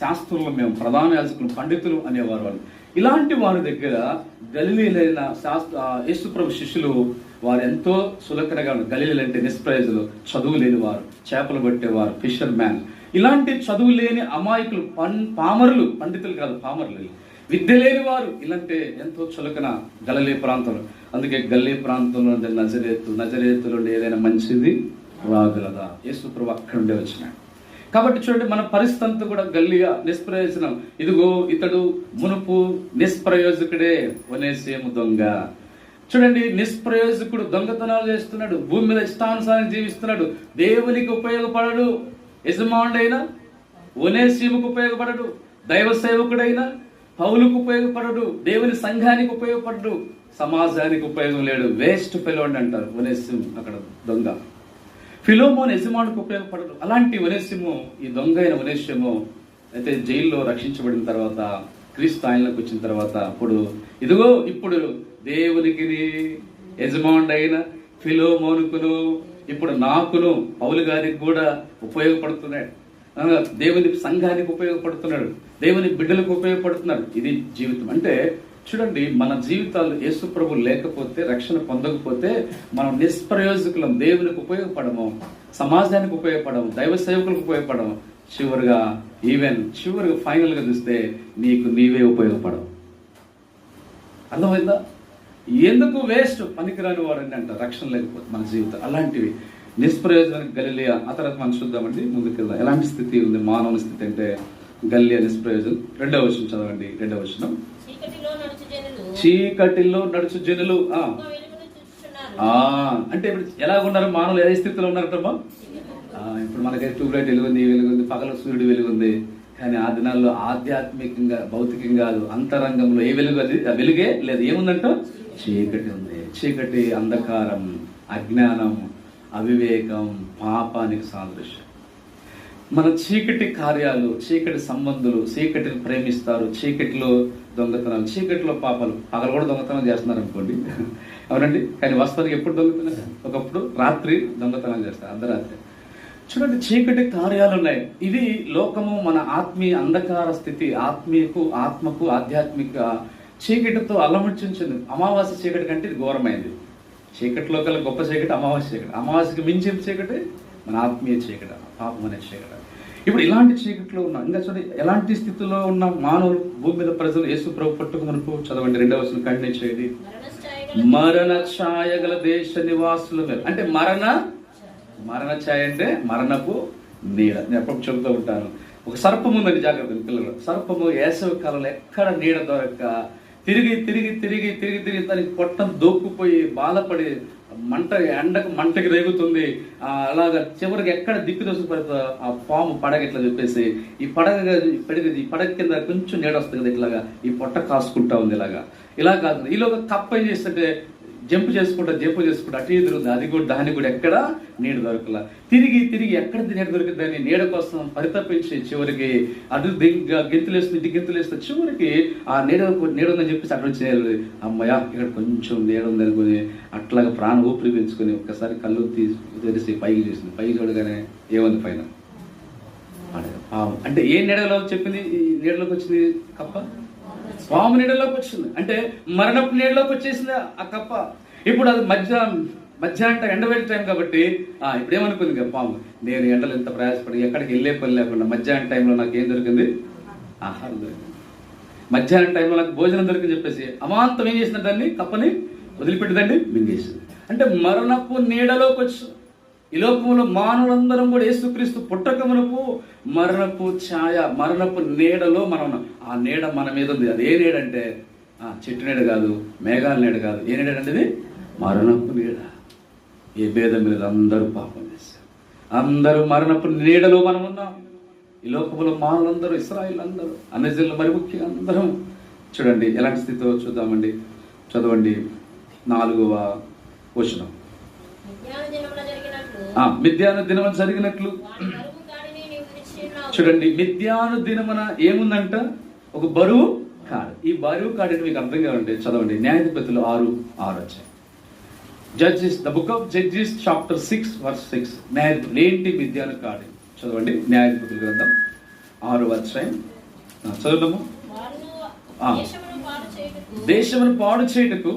శాస్త్రంలో మేము ప్రధాన యాజకులు పండితులు అనేవారు వాళ్ళు. ఇలాంటి వారి దగ్గర గలిలీలైన శాస్త్ర యేసుప్రభు శిష్యులు వారు ఎంతో సులకరగా గలీలు అంటే నిష్ప్రయోజులు చదువు లేని వారు చేపలు పట్టేవారు ఫిషర్ మ్యాన్ ఇలాంటి చదువు లేని అమాయకులు పన్ పామరులు పండితులు కాదు పామరులు విద్య లేని వారు ఇలాంటి ఎంతో చులకన గలలే ప్రాంతంలో. అందుకే గల్లీ ప్రాంతంలో నజరేతు నజరేతులు ఏదైనా మంచిది రాగలదా? యేసుప్రభు అక్కడ ఉండే వచ్చినాడు. కాబట్టి చూడండి మన పరిస్థితి అంతా కూడా గల్లిగా నిష్ప్రయోజనం. ఇదిగో ఇతడు మునుపు నిష్ప్రయోజకుడే వనేసేము దొంగ. చూడండి నిష్ప్రయోజకుడు దొంగతనాలు చేస్తున్నాడు భూమి మీద ఇష్టానుసారం జీవిస్తున్నాడు దేవునికి ఉపయోగపడడు యజమానుడైనా వనేసీముకు ఉపయోగపడడు దైవ సేవకుడైనా పౌలుకు ఉపయోగపడడు దేవుని సంఘానికి ఉపయోగపడడు సమాజానికి ఉపయోగం లేడు. వేస్ట్ ఫెలో అంటారు ఒనేసిం అక్కడ దొంగ. ఫిలోమోన్ యజమానుకు ఉపయోగపడదు. అలాంటి వనేశ్యము ఈ దొంగ అయిన వనేశ్యము అయితే జైల్లో రక్షించబడిన తర్వాత క్రీస్తు ఆయనలోకి వచ్చిన తర్వాత అప్పుడు ఇదిగో ఇప్పుడు దేవునికి యజమానుడైన ఫిలోమోనుకును ఇప్పుడు నాకును పౌలు గారికి కూడా ఉపయోగపడుతున్నాడు. దేవుని సంఘానికి ఉపయోగపడుతున్నాడు. దేవుని బిడ్డలకు ఉపయోగపడుతున్నాడు. ఇది జీవితం. అంటే చూడండి మన జీవితాలు యేసు ప్రభు లేకపోతే రక్షణ పొందకపోతే మనం నిష్ప్రయోజకులం దేవునికి ఉపయోగపడము సమాజానికి ఉపయోగపడము దైవ సేవకులకు ఉపయోగపడము. చివరిగా ఈవెన్ చివరిగా ఫైనల్గా చూస్తే నీకు నీవే ఉపయోగపడవు. అర్థమైందా? ఎందుకు వేస్ట్? పనికిరాని వాడని అంట రక్షణ లేకపోతే మన జీవితం. అలాంటివి. నిష్ప్రయోజనానికి గలిలియా. ఆ తర్వాత మనం చూద్దామండి ముందుకు ఎలాంటి స్థితి ఉంది? మానవుని స్థితి అంటే గల్లియా నిష్ప్రయోజనం. రెండవ వచనం చదవండి రెండవ వచనం. చీకటిలో నడుచు జనులు. అంటే ఇప్పుడు ఎలా ఉన్నారు? మానవులు ఏ స్థితిలో ఉన్నారటమ్మా ఇప్పుడు మనకైతే ట్యూబ్లైట్ వెలుగుంది వెలుగుంది? పగల సూర్యుడు వెలుగుంది. కానీ ఆ దినాల్లో ఆధ్యాత్మికంగా భౌతికంగా కాదు అంతరంగంలో ఏ వెలుగు అది? వెలుగే లేదు. ఏముందంట? చీకటి ఉంది. చీకటి అంధకారం అజ్ఞానం అవివేకం పాపానికి సాదృశ్యం. మన చీకటి కార్యాలు చీకటి సంబంధులు చీకటిని ప్రేమిస్తారు చీకటిలో దొంగతనాలు చీకటిలో పాపాలు. అక్కడ కూడా దొంగతనం చేస్తున్నారు అనుకోండి అవునండి? కానీ వాస్తవానికి ఎప్పుడు దొంగతనం ఒకప్పుడు రాత్రి దొంగతనం చేస్తారు అర్ధరాత్రి. చూడండి చీకటి కార్యాలు ఉన్నాయి. ఇది లోకము మన ఆత్మీయ అంధకార స్థితి ఆత్మీయకు ఆత్మకు ఆధ్యాత్మిక చీకటితో అలముచించింది అమావాస్య చీకటి కంటే ఇది ఘోరమైంది చీకటిలో కల గొప్ప చీకటి అమావాస్య చీకటి. అమావాస్యకి మించిన చీకటి? మన ఆత్మీయ చీకటి పాపం అనే చీకట. ఇప్పుడు ఇలాంటి చీకట్లో ఉన్నా ఇంకా చూడండి ఎలాంటి స్థితిలో ఉన్న మానవులు భూమి మీద ప్రజలు యేసు ప్రభు మనకు చదవండి రెండవ వచనం కంటిన్యూ చేయండి. మరణ ఛాయ గల దేశ నివాసులు అంటే మరణ? మరణ ఛాయ అంటే మరణపు నీడ. నేను ఎప్పుడు చెబుతూ ఉంటాను. ఒక సర్పం ఉందండి జాగ్రత్త పిల్లలు. సర్పము వేసవి కాలంలో ఎక్కడ నీడ దొరక్క తిరిగి తిరిగి తిరిగి తిరిగి తిరిగి దానికి పొట్టం దోక్కుపోయి బాధపడి మంట ఎండకు మంటకి రేగుతుంది. అలాగా చివరికి ఎక్కడ దిక్కు దోసుకుపోతుందో ఆ పాము పడగ ఇట్లా చెప్పేసి ఈ పడగ పడగ ఈ పడగ కింద కొంచెం నీడ వస్తుంది కదా ఇట్లాగా ఈ పొట్ట కాసుకుంటా ఉంది ఇలాగా. ఇలా కాదు ఈలోగా కప్ప ఏం చేస్తుంటే జంప్ చేసుకుంటా జంప్ చేసుకుంటా అటు ఎదురుంది అది కూడా దాన్ని కూడా ఎక్కడ నీడ దొరకల. తిరిగి తిరిగి ఎక్కడ నీడ దొరికిందని నీడ కోసం పరితపించి చివరికి అటు గెంతులేస్తుంది ఇటు గెంతులేస్తుంది చివరికి ఆ నీడ నీడ ఉందని చెప్పేసి అక్కడ చేయాలి అమ్మయ్య ఇక్కడ కొంచెం నీడ ఉంది అనుకుని అట్లాగా ప్రాణ ఊపిరి పెంచుకొని ఒక్కసారి కళ్ళు తీసి తెరిసి పైకి చూసింది పైకి చూడగానే ఏముంది పైన? పాము. అంటే ఏ నీడలో చెప్పింది? ఈ నీడలోకి వచ్చింది కప్ప? పాము నీడలోకి వచ్చింది. అంటే మరణపు నీడలోకి వచ్చేసింది ఆ కప్ప. ఇప్పుడు అది మధ్య మధ్యాహ్నం ఎండవేళ టైం కాబట్టి ఆ ఇప్పుడు ఏమనుకుంది పాము? నేను ఎండలు ఎంత ప్రయాసపడి ఎక్కడికి వెళ్ళే పని లేకుండా మధ్యాహ్నం టైంలో నాకు ఏం దొరికింది? ఆహారం దొరికింది. మధ్యాహ్నం టైంలో నాకు భోజనం దొరికింది చెప్పేసి అమాంతం ఏం చేసిన దాన్ని? కప్పని వదిలిపెట్టిందండి మింగేసింది. అంటే మరణపు నీడలోకి వచ్చింది ఈ లోకంలో మానవులందరం కూడా యేసుక్రీస్తు పుట్టక మనకు మరణపు ఛాయ మరణపు నీడలో మనం ఆ నీడ మన మీద ఉంది. అది ఏ నీడంటే ఆ చెట్టు నీడ కాదు మేఘాల నీడ కాదు. ఏ నీడ అంటే? మరణపు నీడ. ఏ భేదం మీద అందరూ పాపం చేశారు. అందరూ మరణపు నీడలో మనం ఉన్నాం. ఈ లోకంలో మానవులందరూ ఇస్రాయిల్ అందరూ అన్ని జిల్లా మరి ముఖ్యంగా అందరం. చూడండి ఎలాంటి స్థితిలో చూద్దామండి? చదవండి. నాలుగవ వచనం. మిథ్యాను దినమున జరిగినట్లు. చూడండి మిథ్యాను దినమున ఏముందంట? ఒక బరువు కాడు ఈ బరువు కాడిని మీకు అర్థం కావాలంటే చదవండి. న్యాయాధిపతులు ఆరు ఆరు వచ్చాయి. Judges the book of judges chapter six verse six న్యాయాధిపతులు ఏంటి మిథ్యాను కాడి? చదవండి. న్యాయాధిపతుల గ్రంథం ఆరు అధ్యాయం చదువుదాము. దేశమును పాడు చేయుటకు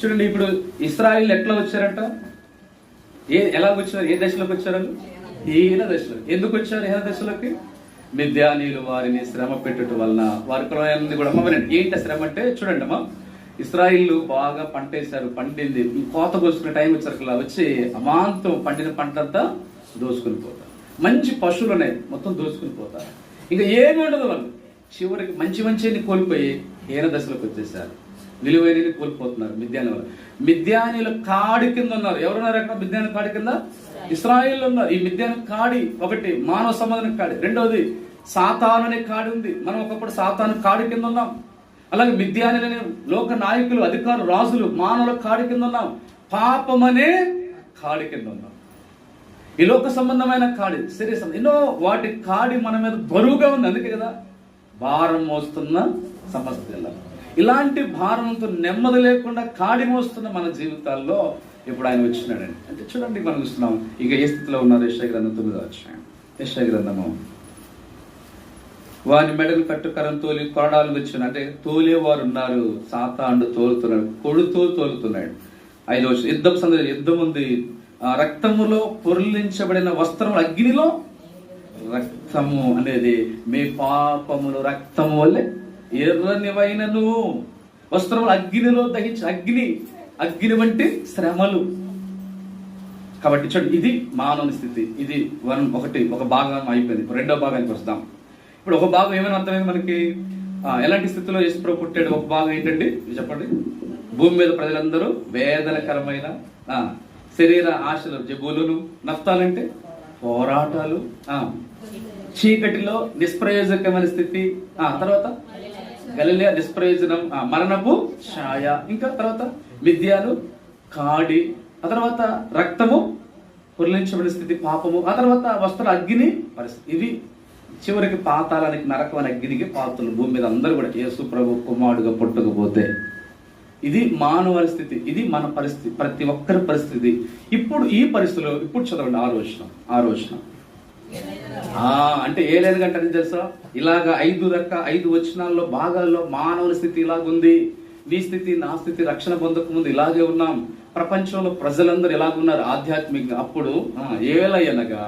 చూడండి ఇప్పుడు ఇస్రాయిల్ ఎట్లా వచ్చారంట? ఏ ఎలా వచ్చారు ఏ దశలోకి వచ్చారు వాళ్ళు? హీన దశలో. ఎందుకు వచ్చారు హీన దశలోకి? మిద్యానీయులు వారిని శ్రమ పెట్టుట వలన. వారి కులాలన్నీ కూడా అమ్మనండి ఏంటి శ్రమ అంటే చూడండి అమ్మ. ఇస్రాయిల్ బాగా పంటేశారు పండింది. కోత కోసుకునే టైం వచ్చారు వచ్చి అమాంతం పండిన పంట అంతా దోసుకుని పోతారు. మంచి పశువులు ఉన్నాయి మొత్తం దోసుకుని పోతారు. ఇంకా ఏమి ఉండదు వాళ్ళు చివరికి మంచి మంచిని కోల్పోయి హీన దశలోకి వచ్చేసారు. విలువైన కోల్పోతున్నారు మిద్యాని వల్ల కాడి కింద ఉన్నారు. ఎవరున్నారు అక్కడ? మిద్యాని కాడి కింద? ఇస్రాయిల్ ఉన్నారు. ఈ మిద్యాని కాడి ఒకటి మానవ సంబంధం కాడి. రెండవది సాతాను అనే కాడి ఉంది. మనం ఒకప్పుడు సాతాను కాడి కింద ఉన్నాం. అలాగే మిద్యాని లోక నాయకులు అధికారులు రాజులు మానవుల కాడి కింద ఉన్నాం. పాపమనే కాడి కింద ఉన్నాం. ఈ లోక సంబంధమైన కాడి శరీర ఎన్నో వాటి కాడి మన మీద బరువుగా ఉంది. అందుకే కదా భారం మోస్తున్న సమస్యలు. ఇలాంటి భారంతో నెమ్మది లేకుండా కాడి మోస్తున్న మన జీవితాల్లో ఇప్పుడు ఆయన వచ్చినాడండి. అంటే చూడండి మనం చూస్తున్నాం. ఇక ఏ స్థితిలో ఉన్నారు? యశ్వ గ్రంథం తొమ్మిదో వచ్చాయి యశ్వ గ్రంథము. వారి మెడలు కట్టుకరం తోలి కొరడాలు వచ్చిన అంటే తోలేవారు ఉన్నారు సాతాండు తోలుతున్నాడు. కొడుతూ తోలుతున్నాడు. ఐదు యుద్ధం సందర్భం యుద్ధం ఉంది. రక్తములో పొరలించబడిన వస్త్రములు అగ్నిలో రక్తము అనేది మీ పాపములు రక్తము వల్లే ఎర్రనివైనను వస్త్రములు అగ్నిలో దహించి అగ్ని అగ్ని వంటి శ్రమలు. కాబట్టి చూడండి ఇది మానవుని స్థితి. ఇది వన్ ఒకటి ఒక భాగం అయిపోయింది. ఇప్పుడు రెండో భాగానికి వస్తాం. ఇప్పుడు ఒక భాగం ఏమైనా అర్థమైంది మనకి? ఎలాంటి స్థితిలో యేసుప్రభు పుట్టాడు? ఒక భాగం ఏంటండి? చెప్పండి. భూమి మీద ప్రజలందరూ వేదనకరమైన శరీర ఆశలు జబులును నఫ్తాలంటే పోరాటాలు చీకటిలో నిష్ప్రయోజకమైన స్థితి ఆ తర్వాత? గలిలే నిష్ప్రయోజనం ఆ, మరణపు ఛాయ ఇంకా తర్వాత? విద్యాలు కాడి ఆ తర్వాత రక్తము పురలించబడిన స్థితి పాపము ఆ తర్వాత వస్త్ర అగ్ని పరిస్థితి. ఇవి చివరికి పాతాలానికి నరకం అగ్నికి పాత్రలు. భూమి మీద అందరూ కూడా యేసు ప్రభు కుమారుడుగా పుట్టకపోతే ఇది మానవ స్థితి ఇది మన పరిస్థితి ప్రతి ఒక్కరి పరిస్థితి. ఇప్పుడు ఈ పరిస్థితిలో ఇప్పుడు చదవండి ఆలోచన ఆలోచన ఆ అంటే ఏ లేదు గంటే తెలుసా? ఇలాగ ఐదు రక ఐదు వచనాల్లో భాగాల్లో మానవుల స్థితి ఇలాగుంది. నీ స్థితి నా స్థితి రక్షణ పొందక ముందు ఇలాగే ఉన్నాం. ప్రపంచంలో ప్రజలందరూ ఇలాగున్నారు ఆధ్యాత్మికంగా. అప్పుడు ఏలయనగా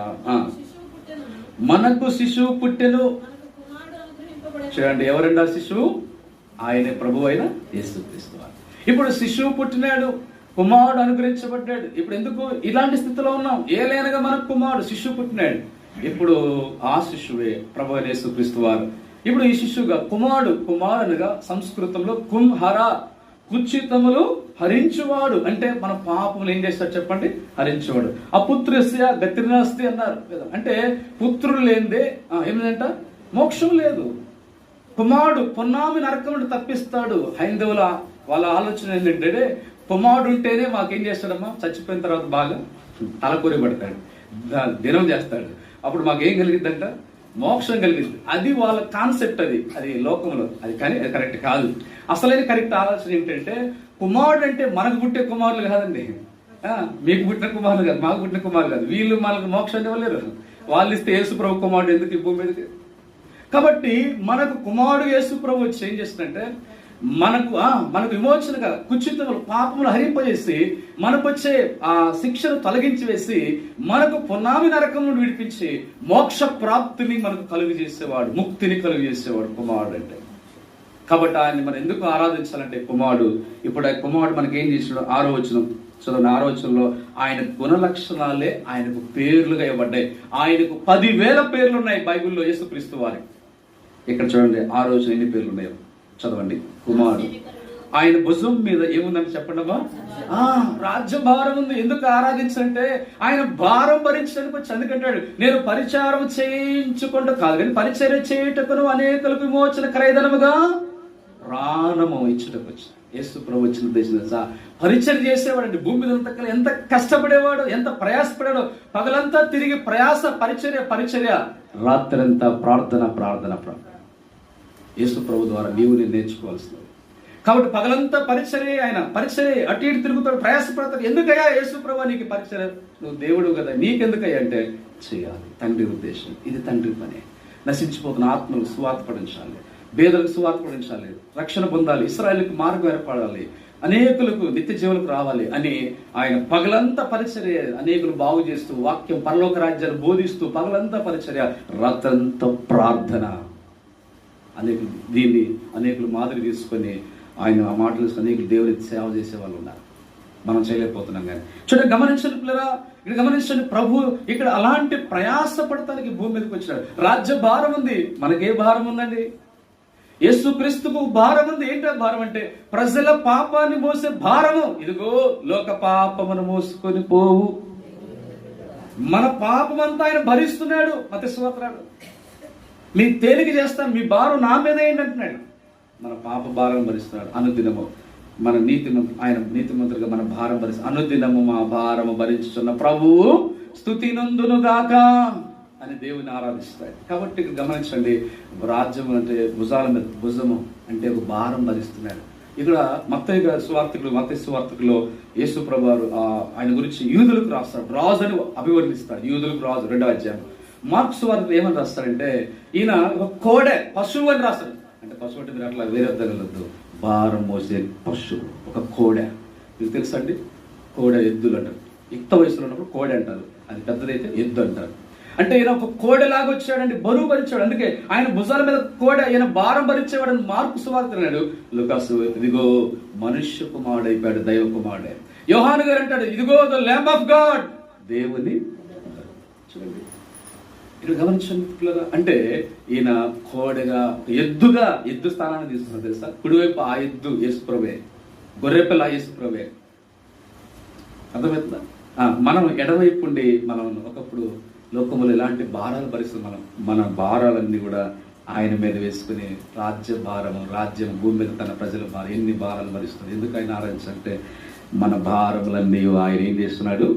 మనకు శిశువు పుట్టెను. చూడండి ఎవరండి ఆ శిశువు? ఆయనే ప్రభు అయిన యేసుక్రీస్తు వారు. ఇప్పుడు శిశువు పుట్టినాడు కుమారుడు అనుగ్రహించబడ్డాడు. ఇప్పుడు ఎందుకు ఇలాంటి స్థితిలో ఉన్నాం? ఏ లేనగా మనకు కుమారుడు శిశువు పుట్టినాడు. ఇప్పుడు ఆ శిశువే ప్రభు అయిన యేసుక్రీస్తు వారు. ఇప్పుడు ఈ శిశువుగా కుమారుడు కుమారునిగా సంస్కృతంలో కుంహర కుచితములు హరించువాడు. అంటే మన పాపములు ఏం చేస్తాడు చెప్పండి? హరించువాడు. అపుత్రస్య గతినాస్తి అన్నారు కదా. అంటే పుత్రులు లేనిదే ఏమిటంట మోక్షం లేదు. కుమారుడు పొన్నామి నరకముడు నుండి తప్పిస్తాడు. హైందవుల వాళ్ళ ఆలోచన ఏంటంటే కుమారుడు ఉంటేనే మాకేం చేస్తాడమ్మా? చచ్చిపోయిన తర్వాత బాగా తలకూరి పడతాడు. దినం చేస్తాడు. అప్పుడు మాకేం కలిగిద్దంట? మోక్షం కలిగింది అది వాళ్ళ కాన్సెప్ట్ అది. అది లోకంలో. అది కానీ అది కరెక్ట్ కాదు. అసలైన కరెక్ట్ ఆలోచన ఏంటంటే కుమారుడు అంటే మనకు పుట్టే కుమారులు కాదండి. మీకు పుట్టిన కుమారులు కాదు మాకు పుట్టిన కుమారులు కాదు. వీళ్ళు మనకు మోక్షాన్ని ఇవ్వలేరు వాళ్ళు ఇస్తే యేసుప్రభు కుమారుడు ఎందుకు ఈ భూమి మీదకి? కాబట్టి మనకు కుమారుడు యేసుప్రభు వచ్చి ఏం చేస్తుందంటే మనకు ఆ మనకు విమోచనగా కుచితములు పాపములు హరింపజేసి మనకు వచ్చే ఆ శిక్షను తొలగించి వేసి మనకు పునామి నరకం నుండి విడిపించి మోక్ష ప్రాప్తిని మనకు కలుగు చేసేవాడు ముక్తిని కలుగు చేసేవాడు కుమారుడు అంటే. కాబట్టి ఆయన మనం ఎందుకు ఆరాధించాలంటే కుమారుడు ఇప్పుడు ఆ కుమారుడు మనకి ఏం చేసాడు ఆరో వచనం. చదవండి ఆరో వచనంలో ఆయన గుణ లక్షణాలే ఆయనకు పేర్లుగా ఇవ్వబడ్డాయి. ఆయనకు పదివేల పేర్లు ఉన్నాయి బైబిల్లో యేసుక్రీస్తు వారి. ఇక్కడ చూడండి ఆ రోజు ఎన్ని పేర్లు ఉన్నాయో చదవండి. కుమారుడు. ఆయన భుజం మీద ఏముందని చెప్పండమ్మా ఆ రాజ్యభారం ఉంది. ఎందుకు ఆరాధించాలంటే ఆయన భారం భరించడానికి వచ్చి అందుకంటాడు నేను పరిచారం చేయించుకుంటూ కాదు కానీ పరిచర్య చేయుటకును అనేకులకు విమోచన క్రయధనముగా ప్రాణము ఇచ్చుటకు వచ్చి యేసు ప్రభు వచ్చిన దేశం పరిచయం చేసేవాడండి. భూమి మీద అంతా కల- ఎంత కష్టపడేవాడు ఎంత ప్రయాసపడాడు పగలంతా తిరిగి ప్రయాస పరిచర్య పరిచర్య రాత్రంతా ప్రార్థన ప్రార్థన ప్రార్థన. యేసు ప్రభు ద్వారా నీవు నేను నేర్చుకోవాల్సింది. కాబట్టి పగలంతా పరిచర్య ఆయన పరిచర్య అటు ఇటు తిరుగుతాడు ప్రయాసపడతాడు. ఎందుకయ్యా యేసు ప్రభు నీకు పరీక్ష నువ్వు దేవుడు కదా నీకెందుకయ్యా అంటే చేయాలి. తండ్రి ఉద్దేశం ఇది తండ్రి పని. నశించిపోతున్న ఆత్మలకు సువార్త పడించాలి పేదలకు సువార్త పడించాలి రక్షణ పొందాలి. ఇస్రాయల్కి మార్గం ఏర్పడాలి. అనేకులకు నిత్య జీవులకు రావాలి అని ఆయన పగలంతా పరిచర్య అనేకులు బాగు చేస్తూ వాక్యం పరలోక రాజ్యాన్ని బోధిస్తూ పగలంతా పరిచర్య రతంత ప్రార్థన. అనేకులు దీన్ని అనేకులు మాదిరి తీసుకొని ఆయన ఆ మాటలు అనేకులు దేవునికి సేవ చేసే వాళ్ళు ఉన్నారు. మనం చేయలేకపోతున్నాం కానీ. చూడండి గమనించండి పిల్లరా ఇక్కడ గమనించండి ప్రభు ఇక్కడ అలాంటి ప్రయాస పడటానికి భూమి మీదకి వచ్చినాడు. రాజ్య భారం ఉంది. మనకే భారం ఉందండి. యేసు క్రీస్తుకు భారం ఉంది. ఏంటో భారం అంటే? ప్రజల పాపాన్ని మోసే భారము. ఇదిగో లోక పాపమును మోసుకొని పోవు. మన పాపం ఆయన భరిస్తున్నాడు. మత స్తోత్రాలు మీ తేలిక చేస్తాను మీ భారం నా మీద ఏంటి అంటున్నాడు. మన పాప భారం భరిస్తున్నాడు అనుదినము మన నీతి ఆయన నీతి మంత్రిగా మన భారం భరిస్తు అనుదినము మా భారము భరించుతున్న ప్రభువు స్థుతి నందును గాక అని దేవుని ఆరాధిస్తాడు. కాబట్టి ఇక్కడ గమనించండి రాజ్యం అంటే భుజాల మీద భుజము అంటే ఒక భారం భరిస్తున్నాడు ఇక్కడ మత్తయ్య గారి సువార్తకులు మత్తయ్య సువార్తకులో యేసు ప్రభు ఆయన గురించి యూదులకు రాస్తాడు రాజు అని అభివర్ణిస్తాడు యూదులకు రాజు రెండవ అధ్యాయం. మార్క్స్ వారికి ఏమని రాస్తారంటే ఈయన ఒక కోడె పశువు అని రాస్తారు. అంటే పశువు అంటే మీరు అట్లా వేరే అర్థం భారం మోసే పశువు ఒక కోడె. మీకు తెలుసా అండి? కోడె ఎద్దులు అంటారు. యుక్త వయసులో ఉన్నప్పుడు కోడె అంటారు. అది పెద్దదైతే ఎద్దు అంటారు. అంటే ఈయన ఒక కోడెలాగా వచ్చాడండి బరువు భరించాడు. అందుకే ఆయన భుజాల మీద కోడ ఈయన భారం భరించేవాడని మార్పు సువార్తన్నాడు లుకాసు ఇదిగో మనుష్య కుమారుడు అయిపోయాడు దైవ కుమారుడే. యోహాను గారు అంటాడు ఇదిగో ద ల్యాంప్ ఆఫ్ గాడ్. దేవుని చూడండి. మీరు గమనించండి అంటే ఈయన కోడెగా ఎద్దుగా ఎద్దు స్థానాన్ని తీసుకున్నారు తెలుసా? కుడివైపు ఆ ఎద్దు యేసుప్రభే గొర్రెపిల్ల ఆ యేసుప్రభే. అర్థమవుతుందా? మనం ఎడవైపు ఉండి మనం ఒకప్పుడు లోకములు ఎలాంటి భారాలు భరిస్తుంది మనం? మన భారాలన్నీ కూడా ఆయన మీద వేసుకుని రాజ్య భారము రాజ్యం భూమి మీద తన ప్రజల భారం ఎన్ని భారాలు భరిస్తుంది ఎందుకు ఆయన ఆరాధించంటే మన భారములన్నీ ఆయన ఏం చేస్తున్నాడు?